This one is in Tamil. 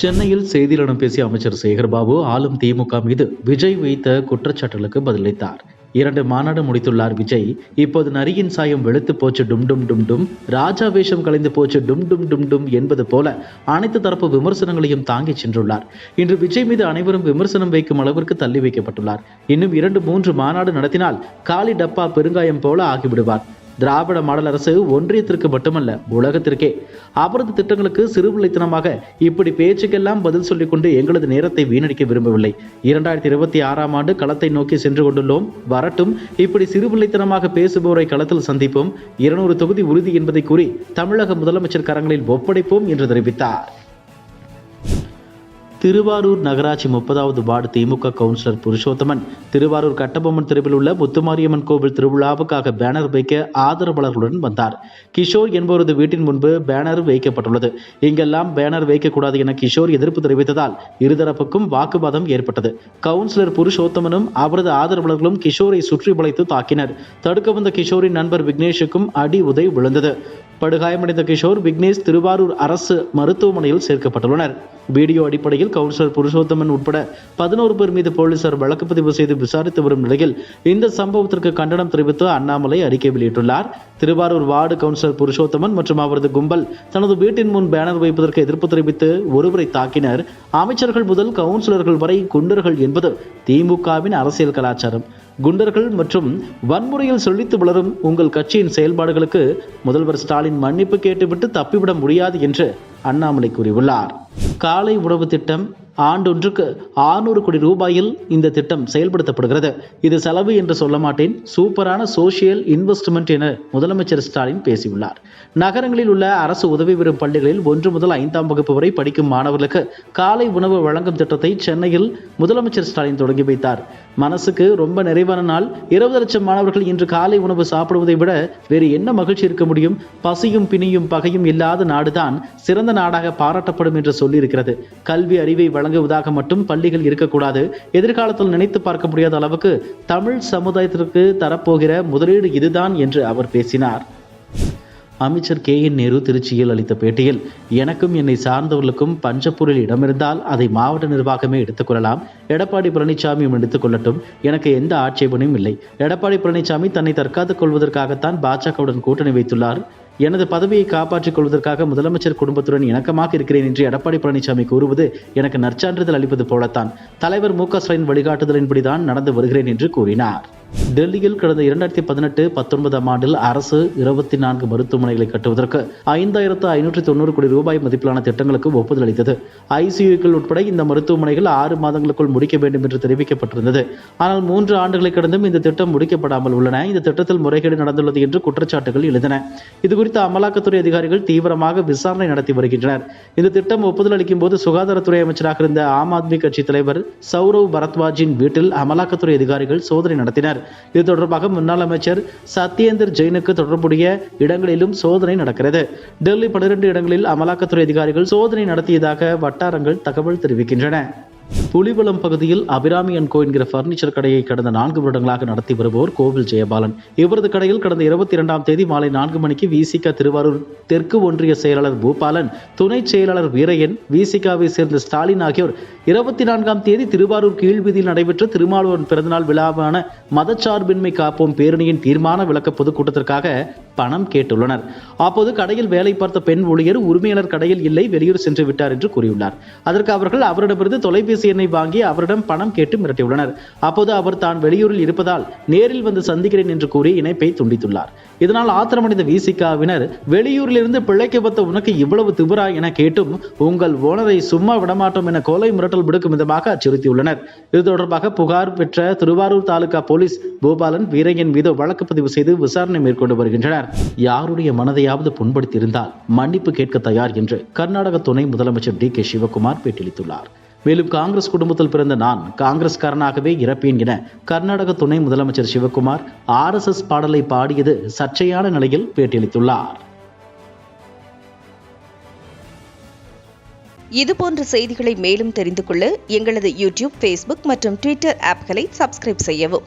சென்னையில் செய்தியாளர்களிடம் பேசிய அமைச்சர் சேகர்பாபு ஆளும் திமுக மீது விஜய் வைத்த குற்றச்சாட்டுகளுக்கு பதிலளித்தார். இரண்டு மாநாடு முடித்துள்ளார் விஜய். இப்போது நரியின் சாயம் வெளுத்து போச்சு டும் டும் டும் டும். ராஜா வேஷம் கலைந்து போச்சு டும் டும் டும் டும் என்பது போல அனைத்து தரப்பு விமர்சனங்களையும் தாங்கி சென்றுள்ளார். இன்று விஜய் மீது அனைவரும் விமர்சனம் வைக்கும் அளவிற்கு தள்ளி வைக்கப்பட்டுள்ளார். இன்னும் இரண்டு மூன்று மாநாடு நடத்தினால் காலி டப்பா பெருங்காயம் போல ஆகிவிடுவார். திராவிட மாடல் அரசு ஒன்றியத்திற்கு மட்டுமல்ல உலகத்திற்கே. அவரது திட்டங்களுக்கு சிறுபிள்ளைத்தனமாக இப்படி பேச்சுக்கெல்லாம் பதில் சொல்லிக் கொண்டு எங்களது நேரத்தை வீணடிக்க விரும்பவில்லை. இரண்டாயிரத்தி இருபத்தி ஆறாம் ஆண்டு களத்தை நோக்கி சென்று கொண்டுள்ளோம். வரட்டும் இப்படி சிறுபிள்ளைத்தனமாக பேசுபவரை களத்தில் சந்திப்போம். இருநூறு தொகுதி உறுதி என்பதை கூறி தமிழக முதலமைச்சர் கரங்களில் ஒப்படைப்போம் என்று தெரிவித்தார். திருவாரூர் நகராட்சி முப்பதாவது வார்டு திமுக கவுன்சிலர் புருஷோத்தமன். திருவாரூர் கட்டபொம்மன் தெருவில் உள்ள முத்துமாரியம்மன் கோவில் திருவிழாவுக்காக பேனர் வைக்க ஆதரவாளர்களுடன் வந்தார். கிஷோர் என்பவரது வீட்டின் முன்பு பேனர் வைக்கப்பட்டுள்ளது. இங்கெல்லாம் பேனர் வைக்கக்கூடாது என கிஷோர் எதிர்ப்பு தெரிவித்ததால் இருதரப்புக்கும் வாக்குவாதம் ஏற்பட்டது. கவுன்சிலர் புருஷோத்தமனும் அவரது ஆதரவாளர்களும் கிஷோரை சுற்றி வளைத்து தாக்கினர். தடுக்க வந்த கிஷோரின் நண்பர் விக்னேஷுக்கும் அடி உதை விழுந்தது. படுகாயமடைந்த கிஷோர் விக்னேஷ் திருவாரூர் அரசு மருத்துவமனையில் சேர்க்கப்பட்டுள்ளனர். வீடியோ அடிப்படையில் கவுன்சிலர் புருஷோத்தமன் உட்பட பதினோரு பேர் மீது போலீசார் வழக்கு பதிவு செய்து விசாரித்து வரும் நிலையில் இந்த சம்பவத்திற்கு கண்டனம் தெரிவித்து அண்ணாமலை அறிக்கை வெளியிட்டுள்ளார். திருவாரூர் வார்டு கவுன்சிலர் புருஷோத்தமன் மற்றும் அவரது கும்பல் தனது வீட்டின் முன் பேனர் வைப்பதற்கு எதிர்ப்பு தெரிவித்து ஒருவரை தாக்கினர். அமைச்சர்கள் முதல் கவுன்சிலர்கள் வரை குண்டர்கள் என்பது திமுகவின் அரசியல் கலாச்சாரம். குண்டர்கள் மற்றும் வன்முறையில் சொல்லித்து வளரும் உங்கள் கட்சியின் செயல்பாடுகளுக்கு முதல்வர் ஸ்டாலின் மன்னிப்பு கேட்டுவிட்டு தப்பிவிட முடியாது என்று அண்ணாமலை கூறியுள்ளார். காலை உணவு திட்டம் ஆண்டொன்றுக்கு ஆறுநூறு கோடி ரூபாயில் இந்த திட்டம் செயல்படுத்தப்படுகிறது. இது செலவு என்று சொல்ல மாட்டேன். சூப்பரான சோசியல் இன்வெஸ்ட்மெண்ட் என முதலமைச்சர் ஸ்டாலின் பேசியுள்ளார். நகரங்களில் உள்ள அரசு உதவி பெறும் பள்ளிகளில் ஒன்று முதல் ஐந்தாம் வகுப்பு வரை படிக்கும் மாணவர்களுக்கு காலை உணவு வழங்கும் திட்டத்தை சென்னையில் முதலமைச்சர் ஸ்டாலின் தொடங்கி வைத்தார். மனசுக்கு ரொம்ப நிறைவான நாள். இருபது லட்சம் மாணவர்கள் இன்று காலை உணவு சாப்பிடுவதை விட வேறு என்ன மகிழ்ச்சி இருக்க முடியும்? பசியும் பிணியும் பகையும் இல்லாத நாடுதான் சிறந்த நாடாக பாராட்டப்படும் என்று சொல்லியிருக்கிறது. கல்வி அறிவை வழங்குவதாக மட்டும் பள்ளிகள் இருக்கக்கூடாது. எதிர்காலத்தில் நினைத்து பார்க்க முடியாத அளவுக்கு தமிழ் சமுதாயத்திற்கு தரப்போகிற முதலீடு இதுதான் என்று அவர் பேசினார். அமைச்சர் கே என் நேரு திருச்சியில் அளித்த பேட்டியில் எனக்கும் என்னை சார்ந்தவர்களுக்கும் பஞ்சப்பூரில் இடமிருந்தால் அதை மாவட்ட நிர்வாகமே எடுத்துக்கொள்ளலாம் எடப்பாடி பழனிசாமியும் எடுத்துக்கொள்ளட்டும் எனக்கு எந்த ஆட்சேபனையும் இல்லை. எடப்பாடி பழனிசாமி தன்னை தற்காத்துக் கொள்வதற்காகத்தான் பாஜகவுடன் கூட்டணி வைத்துள்ளார். எனது பதவியை காப்பாற்றிக் கொள்வதற்காக முதலமைச்சர் குடும்பத்துடன் இணக்கமாக இருக்கிறேன் என்று எடப்பாடி பழனிசாமி கூறுவது எனக்கு நற்சான்றிதழ் அளிப்பது போலத்தான். தலைவர் மு க ஸ்டாலின் வழிகாட்டுதலின்படிதான் நடந்து வருகிறேன் என்று கூறினார். டெல்லியில் கடந்த இரண்டாயிரத்தி பதினெட்டு பத்தொன்பதாம் ஆண்டில் அரசு இருபத்தி நான்கு மருத்துவமனைகளை கட்டுவதற்கு ஐந்தாயிரத்து ஐநூற்றி தொண்ணூறு கோடி ரூபாய் மதிப்பிலான திட்டங்களுக்கு ஒப்புதல் அளித்தது. ஐசியூக்கள் உட்பட இந்த மருத்துவமனைகள் ஆறு மாதங்களுக்குள் முடிக்க வேண்டும் என்று தெரிவிக்கப்பட்டிருந்தது. ஆனால் மூன்று ஆண்டுகளை கடந்தும் இந்த திட்டம் முடிக்கப்படாமல் உள்ளன. இந்த திட்டத்தில் முறைகேடு நடந்துள்ளது என்று குற்றச்சாட்டுகள் எழுந்தன. இதுகுறித்து அமலாக்கத்துறை அதிகாரிகள் தீவிரமாக விசாரணை நடத்தி வருகின்றனர். இந்த திட்டம் ஒப்புதல் அளிக்கும் போது சுகாதாரத்துறை அமைச்சராக இருந்த ஆம் ஆத்மி கட்சி தலைவர் சௌரவ் பரத்வாஜின் வீட்டில் அமலாக்கத்துறை அதிகாரிகள் சோதனை நடத்தினர். இது தொடர்பாக முன்னாள் அமைச்சர் சத்யேந்தர் ஜெயினுக்கு தொடர்புடைய இடங்களிலும் சோதனை நடக்கிறது. டெல்லி பனிரெண்டு இடங்களில் அமலாக்கத்துறை அதிகாரிகள் சோதனை நடத்தியதாக வட்டாரங்கள் தகவல் தெரிவிக்கின்றன. புலிவலம் பகுதியில் அபிராமி அண்ட் கோ என்கிற பர்னிச்சர் கடையை கடந்த நான்கு வருடங்களாக நடத்தி வருபவர் கோவில் ஜெயபாலன். இவரது கடையில் கடந்த இருபத்தி இரண்டாம் தேதி மாலை நான்கு மணிக்கு விசிக திருவாரூர் தெற்கு ஒன்றிய செயலாளர் பூபாலன் துணை செயலாளர் வீரையன் விசிகாவை சேர்ந்த ஸ்டாலின் ஆகியோர் இருபத்தி நான்காம் தேதி திருவாரூர் கீழ்வீதியில் நடைபெற்ற திருமாவளவன் பிறந்தநாள் விழாவான மதச்சார்பின்மை காப்போம் பேரணியின் தீர்மான விளக்க பொதுக்கூட்டத்திற்காக பணம் கேட்டுள்ளனர். அப்போது கடையில் வேலை பார்த்த பெண் ஊழியர் உரிமையாளர் கடையில் இல்லை வெளியூர் சென்று விட்டார் என்று கூறியுள்ளார். அதற்கு அவர்கள் அவரிடமிருந்து தொலைபேசி சேனை வாங்கி அவரிடம் பணம் கேட்டு மிரட்டியுள்ளனர். அப்போது அவர் தான் வெளியூரில் இருப்பதால் நேரில் வந்து சந்திக்கிறேன் என்று கூறி இணைப்பை துண்டித்துள்ளார். இதனால் ஆத்திரமடைந்த விசிகாவினர் வெளியூரிலிருந்து பிழைக்க வந்த உனக்கு இவ்வளவு திபுரா என கேட்டும் உங்கள் ஓனரை சும்மா விடமாட்டோம் என கொலை மிரட்டல் விடுக்கும் விதமாக அச்சுறுத்தியுள்ளனர். இது தொடர்பாக புகார் பெற்ற திருவாரூர் தாலுகா போலீஸ் பூபாலன் வீரையன் மீது வழக்கு பதிவு செய்து விசாரணை மேற்கொண்டு வருகின்றனர். யாருடைய மனதையாவது புண்படுத்தியிருந்தால் மன்னிப்பு கேட்க தயார் என்று கர்நாடக துணை முதலமைச்சர் டி கே சிவகுமார் பேட்டியளித்துள்ளார். மேலும் காங்கிரஸ் குடும்பத்தில் பிறந்த நான் காங்கிரஸ்காரனாகவே இறப்பேன் என கர்நாடக துணை முதலமைச்சர் சிவகுமார் ஆர்எஸ்எஸ் பாடலை பாடியது சர்ச்சையான நிலையில் பேட்டியளித்துள்ளார். இதுபோன்ற செய்திகளை மேலும் தெரிந்து கொள்ள எங்களது யூடியூப் ஃபேஸ்புக் மற்றும் ட்விட்டர் ஆப்களை சப்ஸ்கிரைப் செய்யவும்.